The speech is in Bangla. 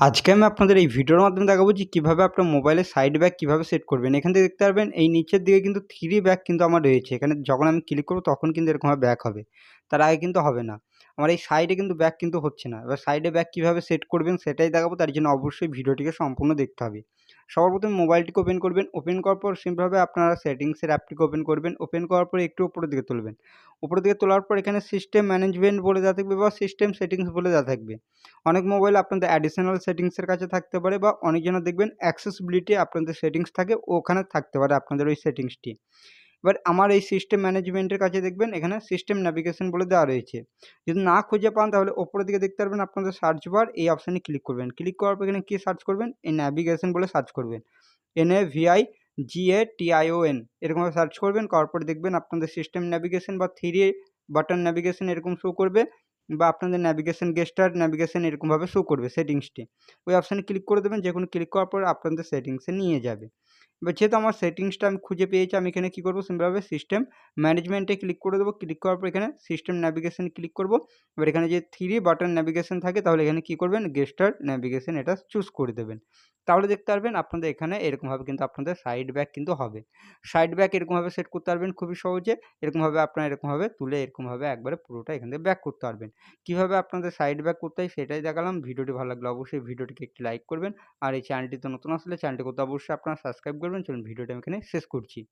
আজকে আমি আপনাদের এই ভিডিওর মাধ্যমে দেখাবো যে কীভাবে আপনার মোবাইলের সাইড ব্যাক কীভাবে সেট করবেন। এখান থেকে দেখতে পারবেন, এই নিচের দিকে কিন্তু থ্রি ব্যাক কিন্তু আমার রয়েছে। এখানে যখন আমি ক্লিক করব তখন কিন্তু এরকমভাবে ব্যাক হবে। তার আগে কিন্তু হবে না। আমার এই সাইডে কিন্তু ব্যাক কিন্তু হচ্ছে না। এবার সাইডে ব্যাক কীভাবে সেট করবেন সেটাই দেখাবো। তার জন্য অবশ্যই ভিডিওটিকে সম্পূর্ণ দেখতে হবে। সবার প্রথমে মোবাইলটিকে ওপেন করবেন। ওপেন করার পর সিম্পলভাবে আপনারা সেটিংসের অ্যাপটিকে ওপেন করবেন। ওপেন করার পর একটু উপরের দিকে তুলবেন। উপরের দিকে তোলার পর এখানে সিস্টেম ম্যানেজমেন্ট বলে যা থাকবে বা সিস্টেম সেটিংস বলে যা থাকবে। অনেক মোবাইল আপনাদের অ্যাডিশনাল সেটিংসের কাছে থাকতে পারে বা অনেকজনের দেখবেন অ্যাক্সেসিবিলিটি আপনাদের সেটিংস থাকে, ওখানে থাকতে পারে আপনাদের ওই সেটিংসটি এবার আমার এই সিস্টেম ম্যানেজমেন্টের কাছে দেখবেন, এখানে সিস্টেম ন্যাভিগেশন বলে দেওয়া রয়েছে। যদি না খুঁজে পান, তাহলে ওপরের দিকে দেখতে পারবেন আপনাদের সার্চ বার এই অপশানে ক্লিক করবেন। ক্লিক করার পর এখানে কী সার্চ করবেন? এই ন্যাভিগেশন বলে সার্চ করবেন। N A V I G A T I O N এরকমভাবে সার্চ করবেন, করার দেখবেন আপনাদের সিস্টেম ন্যাভিগেশন বা থ্রি বাটন ন্যাভিগেশন এরকম শো করবে বা আপনাদের ন্যাভিগেশন গেস্টার ন্যাভিগেশন এরকমভাবে শো করবে সেটিংসটি ওই অপশানে ক্লিক করে দেবেন যে কোনো ক্লিক করার পর আপনাদের সেটিংসে নিয়ে যাবে। এবার যেহেতু আমার সেটিংসটা আমি খুঁজে পেয়েছি, আমি এখানে কী করব? সিম্পলভাবে সিস্টেম ম্যানেজমেন্টে ক্লিক করে দেবো। ক্লিক করার পর এখানে সিস্টেম ন্যাভিগেশন ক্লিক করব। এবার এখানে যে থ্রি বাটন ন্যাভিগেশন থাকে, তাহলে এখানে কী করবেন? গেস্টার ন্যাভিগেশন এটা চুজ করে দেবেন। তাহলে দেখতে পারবেন আপনাদের এখানে এরকমভাবে কিন্তু আপনাদের সাইড ব্যাক কিন্তু হবে। সাইড ব্যাক এরকমভাবে সেট করতে পারবেন খুবই সহজে। এরকমভাবে আপনারা এরকমভাবে তুলে এরকমভাবে একবারে পুরোটা এখান থেকে ব্যাক করতে পারবেন। কীভাবে আপনাদের সাইড ব্যাক করতে হয় সেটাই দেখালাম। ভিডিওটি ভালো লাগলে অবশ্যই ভিডিওটিকে একটি লাইক করবেন। আর এই চ্যানেলটিতে নতুন আসলে চ্যানেলটি করতে অবশ্যই আপনারা সাবস্ক্রাইব করবেন চলুন ভিডিওটা আমি এখানে শেষ করছি।